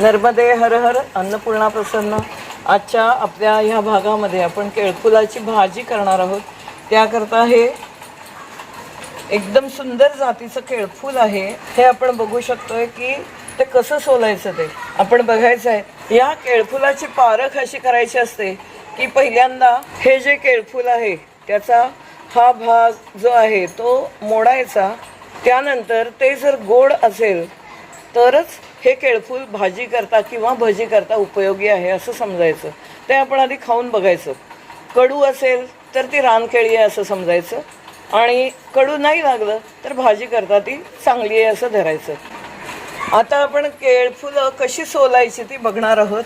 नर्मदे हर हर अन्नपूर्णा प्रसन्न. आजच्या आपल्या ह्या भागामध्ये आपण केळफुलाची भाजी करणार आहोत. त्याकरता हे एकदम सुंदर जातीचं केळफूल आहे. हे आपण बघू शकतोय की ते कसं सोलायचं ते. आपण बघायचं आहे या केळफुलाची पारख अशी करायची असते की पहिल्यांदा हे जे केळफूल आहे त्याचा हा भाग जो आहे तो मोडायचा. त्यानंतर ते जर गोड असेल तरच हे केळफूल भाजी करता किंवा भजी करता उपयोगी आहे असं समजायचं. ते आपण आधी खाऊन बघायचं. कडू असेल तर ती रानकेळी आहे असं समजायचं. आणि कडू नाही लागलं तर भाजी करता ती चांगली आहे असं धरायचं. आता आपण केळफुलं कशी सोलायची ती बघणार आहोत.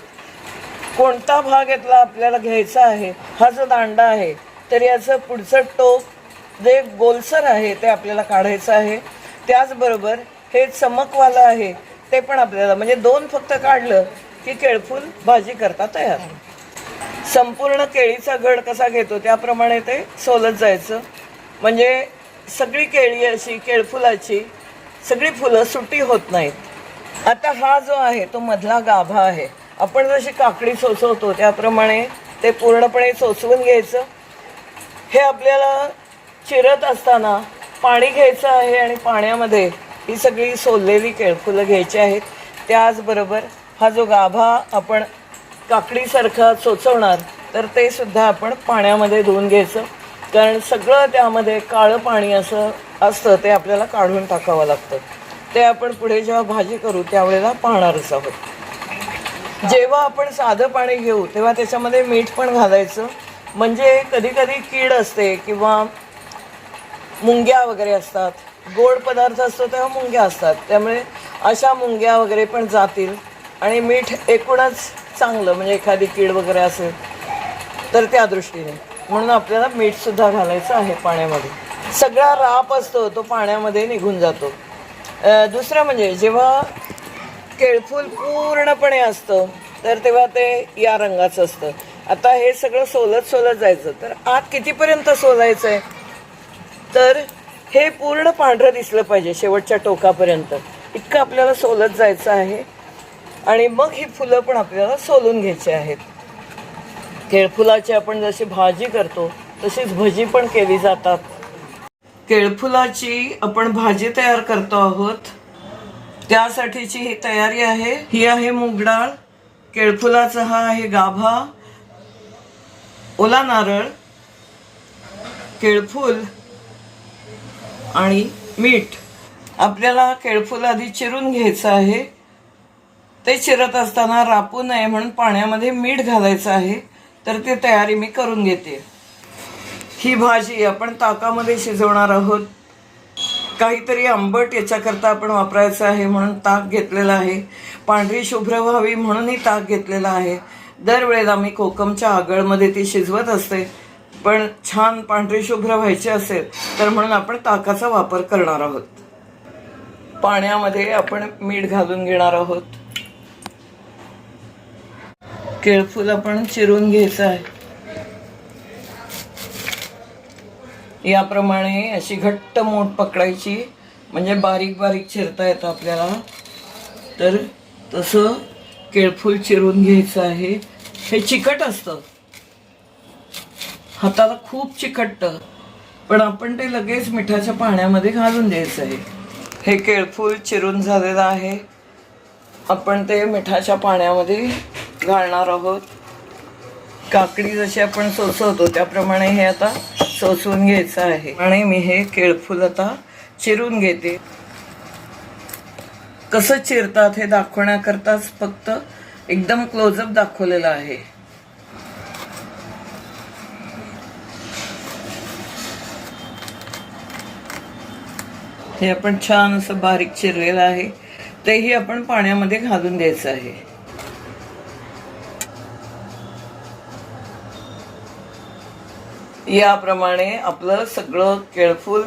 कोणता भाग यातला आपल्याला घ्यायचा आहे हा जो दांडा आहे तर याचं पुढचं टोक जे गोलसर आहे ते आपल्याला काढायचं आहे. त्याचबरोबर हे चमकवालं आहे ते पण आपल्याला म्हणजे दोन फक्त काढलं की केळफूल भाजी करता तयार. संपूर्ण केळीचा घड कसा घेतो त्याप्रमाणे ते सोलत जायचं. म्हणजे सगळी केळी अशी केळफुलाची सगळी फुलं सुटी होत नाहीत. आता हा जो आहे तो मधला गाभा आहे. आपण जशी काकडी सोसवतो त्याप्रमाणे ते पूर्णपणे सोसवून घ्यायचं. हे आपल्याला चिरत असताना पाणी घ्यायचं आहे आणि पाण्यामध्ये ही सगळी सोललेली केळफुलं घ्यायची आहेत. त्याचबरोबर हा जो गाभा आपण काकडीसारखा चोचवणार तर ते सुद्धा आपण पाण्यामध्ये धुवून घ्यायचं. कारण सगळं त्यामध्ये काळं पाणी असं असतं ते आपल्याला काढून टाकावं लागतं. ते आपण पुढे जेव्हा भाजी करू त्यावेळेला पाहणारच आहोत. जेव्हा आपण साधं पाणी घेऊ तेव्हा त्याच्यामध्ये मीठ पण घालायचं. म्हणजे कधीकधी कीड असते किंवा मुंग्या वगैरे असतात. गोड पदार्थ असतो तेव्हा मुंग्या असतात. त्यामुळे अशा मुंग्या वगैरे पण जातील. आणि मीठ एकूणच चांगलं म्हणजे एखादी कीड वगैरे असेल तर त्या दृष्टीने. म्हणून आपल्याला मीठसुद्धा घालायचं आहे पाण्यामध्ये. सगळा राप असतो तो पाण्यामध्ये निघून जातो. दुसरं म्हणजे जेव्हा केळफूल पूर्णपणे असतं तर तेव्हा ते या रंगाचं असतं. आता हे सगळं सोलत सोलत जायचं तर आत कितीपर्यंत सोलायचं आहे तर हे पूर्ण पांढरं दिसलं पाहिजे शेवटच्या टोकापर्यंत. इतकं आपल्याला सोलत जायचं आहे. आणि मग ही फुलं पण आपल्याला सोलून घ्यायची आहेत. केळफुलाची आपण जशी भाजी करतो तशीच भजी पण केली जातात. केळफुलाची आपण भाजी तयार करतो आहोत. त्यासाठीची ही तयारी आहे. ही आहे मूग डाळ. केळफुलाचा हा आहे गाभा. ओला नारळ. केळफूल. आणि मीठ. आपल्याला केळफूल आधी चिरून घ्यायचं आहे. ते चिरत असताना रापू नये म्हणून पाण्यामध्ये मीठ घालायचं आहे. तर ती तयारी मी करून घेते. ही भाजी आपण ताकामध्ये शिजवणार आहोत. काहीतरी आंबट याच्याकरता आपण वापरायचं आहे म्हणून ताक घेतलेलं आहे. पांढरी शुभ्र व्हावी म्हणूनही ताक घेतलेलं आहे. दरवेळेला मी कोकमच्या आगळमध्ये ती शिजवत असते. पण छान पांढरे शुभ्र व्हायचे असेल तर म्हणून आपण ताकाचा वापर करणार आहोत. पाण्यामध्ये आपण मीठ घालून घेणार आहोत. केळफूल आपण चिरून घ्यायचं आहे. याप्रमाणे अशी घट्ट मोठ पकडायची म्हणजे बारीक बारीक चिरता येतं आपल्याला. तर तसं केळफूल चिरून घ्यायचं आहे. हे चिकट असतं. हाताला खूप चिकटतं. पण आपण ते लगेच मिठाच्या पाण्यामध्ये घालून द्यायचं आहे हे केळफूल चिरून झालेलं आहे. आपण ते मिठाच्या पाण्यामध्ये घालणार आहोत. काकडी जशी आपण सोसवतो त्याप्रमाणे हे आता सोसवून घ्यायचं आहे. आणि मी हे केळफूल आता चिरून घेते. कसं चिरतात हे दाखवण्याकरताच फक्त एकदम क्लोजअप दाखवलेलं आहे. हे आपण छान असं बारीक चिरलेलं आहे. तेही आपण पाण्यामध्ये घालून द्यायचं आहे. याप्रमाणे आपलं सगळं केळफूल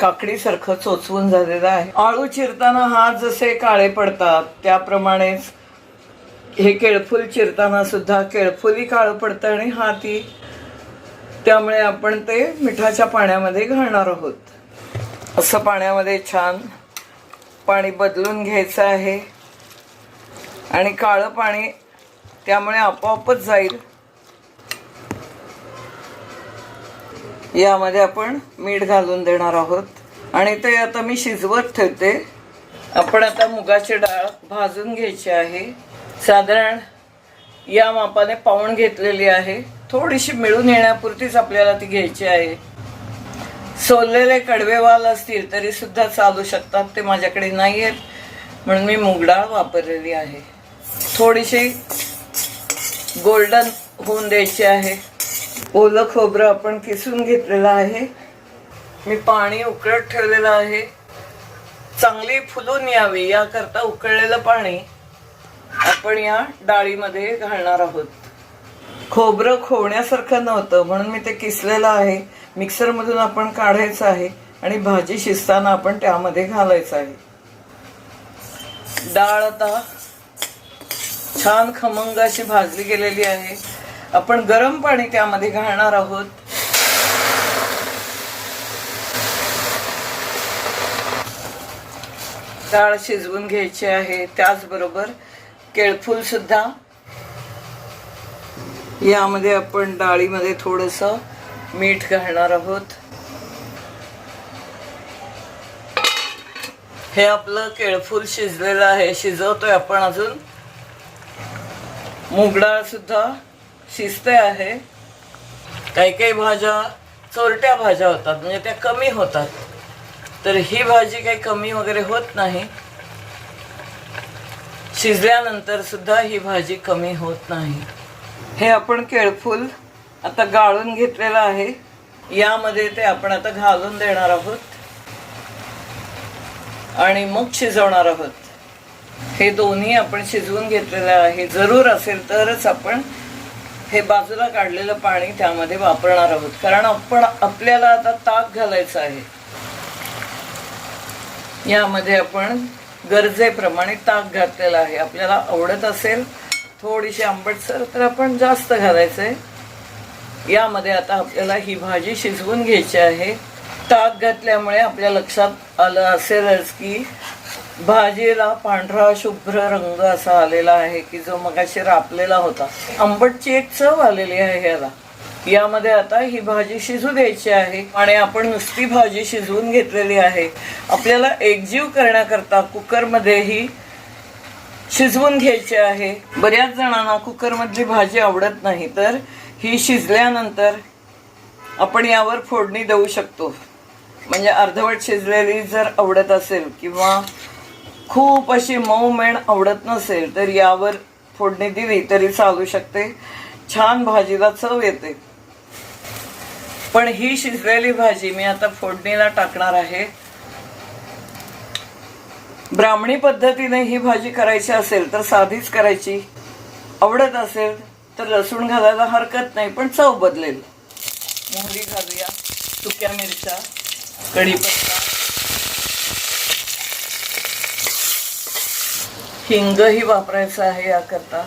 काकडीसारखं चोचवून झालेलं आहे. आळू चिरताना हात जसे काळे पडतात त्याप्रमाणेच हे केळफूल चिरताना सुद्धा केळफुली काळं पडतं आणि हाती त्यामुळे आपण ते मिठाच्या पाण्यामध्ये घालणार आहोत. असं पाण्यामध्ये छान पाणी बदलून घ्यायचं आहे. आणि काळं पाणी त्यामुळे आपोआपच जाईल. यामध्ये आपण मीठ घालून देणार आहोत. आणि ते आता मी शिजवत ठेवते. आपण आता मुगाची डाळ भाजून घ्यायची आहे. साधारण या मापाने पाऊण घेतलेली आहे. थोडीशी मिळून येण्यापुरतीच आपल्याला ती घ्यायची आहे. सोललेले कडवेवाल असतील तरी सुद्धा चालू शकतात. ते माझ्याकडे नाही आहेत म्हणून मी मूगडाळ वापरलेली आहे. थोडीशी गोल्डन होऊन द्यायची आहे. ओलं खोबरं आपण किसून घेतलेलं आहे. मी पाणी उकळत ठेवलेलं आहे. चांगली फुलून यावी याकरता उकळलेलं पाणी आपण या डाळीमध्ये घालणार आहोत. खोबरं खोवण्यासारखं नव्हतं म्हणून मी ते किसलेलं आहे. मिक्सरमधून आपण काढायचं आहे आणि भाजी शिजताना आपण त्यामध्ये घालायचं आहे. डाळ आता छान खमंग अशी भाजली गेलेली आहे. आपण गरम पाणी त्यामध्ये घालणार आहोत. डाळ शिजवून घ्यायची आहे. त्याचबरोबर केळफूल सुद्धा यामध्ये आपण डाळीमध्ये थोडस मीठ घालणार आहोत. हे आपलं केळफूल शिजलेलं आहे. शिजवतोय आपण अजून. मूग डाळ सुद्धा शिजते आहे. काही काही भाज्या चोरट्या भाज्या होतात म्हणजे त्या कमी होतात. तर ही भाजी काही कमी वगैरे होत नाही. शिजल्यानंतर सुद्धा ही भाजी कमी होत नाही. हे आपण केळफूल आता गाळून घेतलेलं आहे. यामध्ये ते आपण आता घालून देणार आहोत. आणि मग शिजवणार आहोत. हे दोन्ही आपण शिजवून घेतलेलं आहे. जरूर असेल तरच आपण हे बाजूला काढलेलं पाणी त्यामध्ये वापरणार आहोत. कारण आपण आपल्याला आता ताक घालायचं आहे. यामध्ये आपण गरजेप्रमाणे ताक घातलेलं आहे. आपल्याला आवडत असेल थोडीशी आंबटसर तर आपण जास्त घालायचं आहे यामध्ये आता आपल्याला ही भाजी शिजवून घ्यायची आहे. ताक घातल्यामुळे आपल्या लक्षात आलं असेलच की भाजीला पांढरा शुभ्र रंग असा आलेला आहे की जो मगाशी रापलेला होता. आंबटची एक चव आलेली आहे याला यामध्ये आता ही भाजी शिजू द्यायची आहे आणि आपण नुसती भाजी शिजवून घेतलेली आहे. आपल्याला एकजीव करण्याकरता कुकरमध्ये ही शिजवून घ्यायची आहे. बऱ्याच जणांना कुकरमधली भाजी आवडत नाही तर ही शिजल्यानंतर आपण यावर फोडणी देऊ शकतो. म्हणजे अर्धवट शिजलेली जर आवडत असेल किंवा खूप अशी मऊ मेण आवडत नसेल तर यावर फोडणी दिली तरी चालू शकते. छान भाजीला चव येते. पण ही शिजलेली भाजी मी आता फोडणीला टाकणार आहे. ब्राह्मणी पद्धतीने ही भाजी करायची असेल तर साधीच करायची. आवडत असेल तर लसूण घालायला हरकत नाही पण चव बदलेल. मोहरी घालूया सुक्या मिरच्या कढीपत्ता. हिंगही वापरायचं आहे याकरता.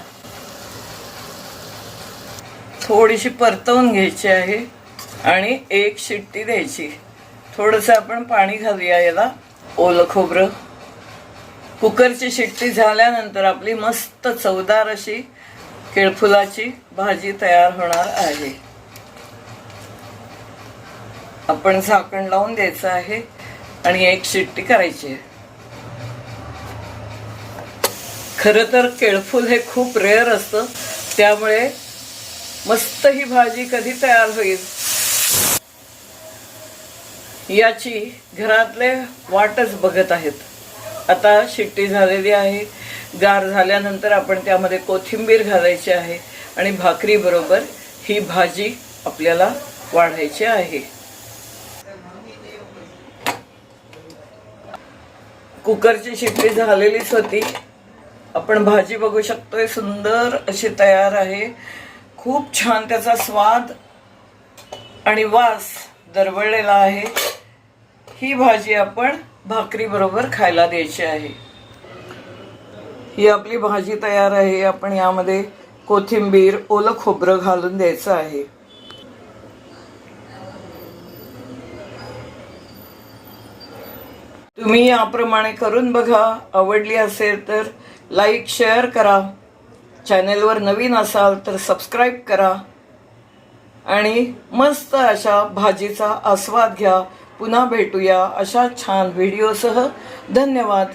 थोडीशी परतवून घ्यायची आहे आणि एक शिट्टी द्यायची. थोडंसं आपण पाणी घालूया याला ओलं खोबरं. कुकरची शिट्टी झाल्यानंतर आपली मस्त चवदार अशी केळफुलाची भाजी तयार होणार आहे. आपण झाकण लावून द्यायचं आहे आणि एक शिट्टी करायची आहे. खरं तर केळफूल हे खूप रेअर असतं त्यामुळे मस्त ही भाजी कधी तयार होईल? याची घरातले वाटच बघत आहेत. आता शिट्टी झालेली आहे. गार झाल्यानंतर आपण त्यामध्ये कोथिंबीर घालायची आहे आणि भाकरी बरोबर ही भाजी आपल्याला वाढायची आहे. कुकरची शिट्टी झालेलीच होती. आपण भाजी बघू शकतोय सुंदर अशी तयार आहे. खूप छान त्याचा स्वाद आणि वास दरवळलेला आहे. ही भाजी आपण भाकरी बरोबर खायला द्यायची आहे. ही आपली भाजी तयार आहे. आपण यामध्ये कोथिंबीर ओलं खोबरं घालून द्यायचं आहे. तुम्ही याप्रमाणे करून बघा. आवडली असेल तर लाईक शेअर करा. चॅनेलवर नवीन असाल तर सबस्क्राईब करा. आणि मस्त अशा भाजीचा आस्वाद घ्या. पुन्हा भेटूया अशा छान व्हिडिओसह. धन्यवाद.